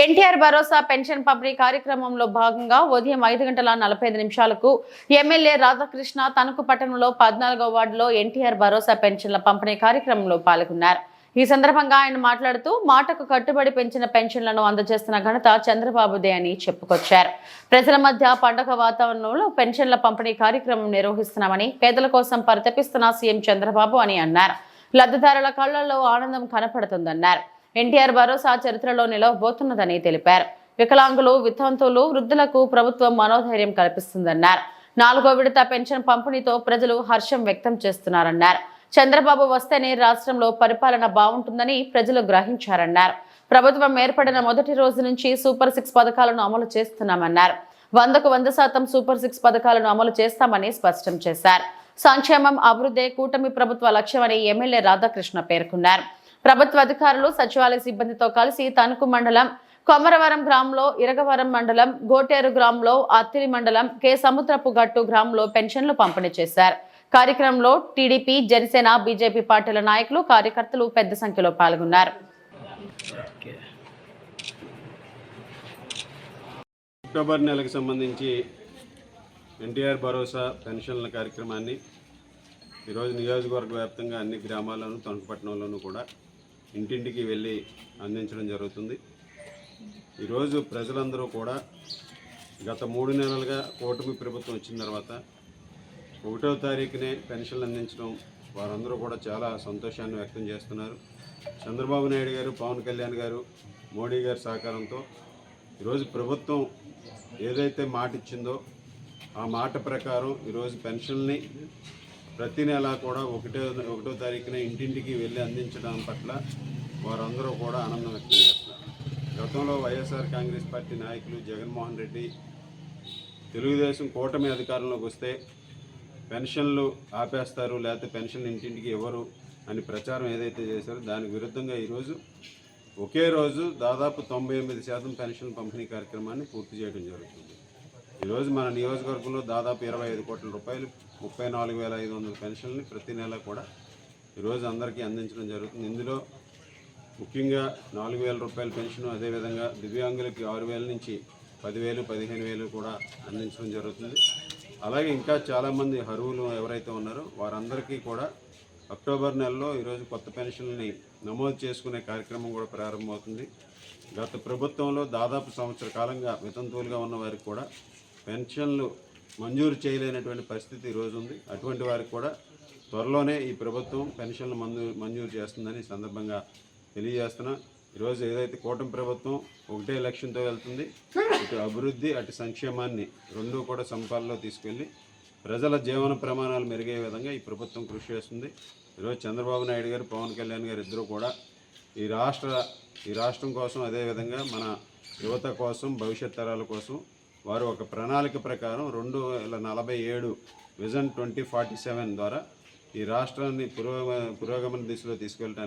ఎన్టీఆర్ భరోసా pension పంపిణీ కార్యక్రమంలో భాగంగా ఉదయం ఐదు గంటల నలభై ఐదు నిమిషాలకు ఎమ్మెల్యే రాధాకృష్ణ తణుకు పట్టణంలో పద్నాలుగో వార్డులో ఎన్టీఆర్ భరోసా పెన్షన్ల పంపిణీ కార్యక్రమంలో పాల్గొన్నారు. ఈ సందర్భంగా ఆయన మాట్లాడుతూ మాటకు కట్టుబడి పెంచిన పెన్షన్లను అందజేస్తున్న ఘనత చంద్రబాబుదే అని చెప్పుకొచ్చారు. ప్రజల మధ్య పండగ వాతావరణంలో పెన్షన్ల పంపిణీ కార్యక్రమం నిర్వహిస్తున్నామని పేదల కోసం పరితపిస్తున్న సీఎం చంద్రబాబు అని అన్నారు. లబ్ధిదారుల కళ్ళలో ఆనందం కనపడుతుందన్నారు. ఎన్టీఆర్ భరోసా చరిత్రలో నిలవబోతున్నదని తెలిపారు. వికలాంగులు వితంతులు వృద్ధులకు ప్రభుత్వం మనోధైర్యం కల్పిస్తుందన్నారు. నాలుగో విడత పెన్షన్ పంపిణీతో ప్రజలు హర్షం వ్యక్తం చేస్తున్నారన్నారు. చంద్రబాబు వస్తేనే రాష్ట్రంలో పరిపాలన బాగుంటుందని ప్రజలు గ్రహించారన్నారు. ప్రభుత్వం ఏర్పడిన మొదటి రోజు నుంచి సూపర్ సిక్స్ పథకాలను అమలు చేస్తున్నామన్నారు. వందకు వంద శాతం సూపర్ సిక్స్ పథకాలను అమలు చేస్తామని స్పష్టం చేశారు. సంక్షేమం అభివృద్ధే కూటమి ప్రభుత్వ లక్ష్యమని ఎమ్మెల్యే రాధాకృష్ణ పేర్కొన్నారు. ప్రభుత్వ అధికారులు సచివాలయ సిబ్బందితో కలిసి తణుకు మండలం కొమరవరం గ్రామంలో ఇరగవరం మండలం గోటేరు గ్రామంలో అత్తిలి మండలం కె. సముద్రపు గట్టు గ్రామంలో పెన్షన్లు పంపిణీ చేశారు. కార్యక్రమంలో టీడీపీ జనసేన బీజేపీ పార్టీల నాయకులు కార్యకర్తలు పెద్ద సంఖ్యలో పాల్గొన్నారు. అక్టోబర్ నెలకు సంబంధించి ఎన్టీఆర్ భరోసా పెన్షన్ల కార్యక్రమాన్ని ఈరోజు నియోజకవర్గ వ్యాప్తంగా అన్ని గ్రామాల్లోనూ తణుకుపట్నంలోనూ కూడా ఇంటింటికి వెళ్ళి అందించడం జరుగుతుంది. ఈరోజు ప్రజలందరూ కూడా గత మూడు నెలలుగా కూటమి ప్రభుత్వం వచ్చిన తర్వాత ఒకటో తారీఖునే పెన్షన్లు అందించడం వారందరూ కూడా చాలా సంతోషాన్ని వ్యక్తం చేస్తున్నారు. చంద్రబాబు నాయుడు గారు పవన్ కళ్యాణ్ గారు మోడీ గారి సహకారంతో ఈరోజు ప్రభుత్వం ఏదైతే మాట ఇచ్చిందో ఆ మాట ప్రకారం ఈరోజు పెన్షన్ని ప్రతి నెల కూడా ఒకటో ఒకటో తారీఖున ఇంటింటికి వెళ్ళి అందించడం పట్ల వారందరూ కూడా ఆనందం వ్యక్తం చేస్తున్నారు. గతంలో వైఎస్ఆర్ కాంగ్రెస్ పార్టీ నాయకులు జగన్మోహన్ రెడ్డి తెలుగుదేశం కూటమి అధికారంలోకి వస్తే పెన్షన్లు ఆపేస్తారు లేకపోతే పెన్షన్ ఇంటింటికి ఇవ్వరు అని ప్రచారం ఏదైతే చేశారో దానికి విరుద్ధంగా ఈరోజు ఒకే రోజు దాదాపు తొంభై ఎనిమిది శాతం పెన్షన్ పంపిణీ కార్యక్రమాన్ని పూర్తి చేయడం జరుగుతుంది. ఈరోజు మన నియోజకవర్గంలో దాదాపు ఇరవై ఐదు కోట్ల రూపాయలు ముప్పై నాలుగు వేల ఐదు వందల పెన్షన్ని ప్రతి నెల కూడా ఈరోజు అందరికీ అందించడం జరుగుతుంది. ఇందులో ముఖ్యంగా నాలుగు వేల రూపాయల పెన్షన్ అదేవిధంగా దివ్యాంగులకి ఆరు వేల నుంచి పదివేలు పదిహేను వేలు కూడా అందించడం జరుగుతుంది. అలాగే ఇంకా చాలామంది అర్హులు ఎవరైతే ఉన్నారో వారందరికీ కూడా అక్టోబర్ నెలలో ఈరోజు కొత్త పెన్షన్ని నమోదు చేసుకునే కార్యక్రమం కూడా ప్రారంభమవుతుంది. గత ప్రభుత్వంలో దాదాపు సంవత్సర కాలంగా వితంతువులుగా ఉన్న వారికి కూడా పెన్షన్లు మంజూరు చేయలేనటువంటి పరిస్థితి ఈరోజు ఉంది. అటువంటి వారికి కూడా త్వరలోనే ఈ ప్రభుత్వం పెన్షన్లు మంజూరు మంజూరు చేస్తుందని సందర్భంగా తెలియజేస్తున్నా. ఈరోజు ఏదైతే కూటమి ప్రభుత్వం ఒకటే లక్ష్యంతో వెళ్తుంది ఇటు అభివృద్ధి అటు సంక్షేమాన్ని రెండూ కూడా సమపాలలో తీసుకెళ్ళి ప్రజల జీవన ప్రమాణాలు మెరుగే విధంగా ఈ ప్రభుత్వం కృషి చేస్తుంది. ఈరోజు చంద్రబాబు నాయుడు గారు పవన్ కళ్యాణ్ గారు ఇద్దరు కూడా ఈ రాష్ట్ర ఈ రాష్ట్రం కోసం అదేవిధంగా మన యువత కోసం భవిష్యత్ తరాల కోసం వారు ఒక ప్రణాళిక ప్రకారం రెండు వేల నలభై ఏడు విజన్ ట్వంటీ ఫార్టీ సెవెన్ ద్వారా ఈ రాష్ట్రాన్ని పురోగమ పురోగమన దిశలో తీసుకెళ్ళడానికి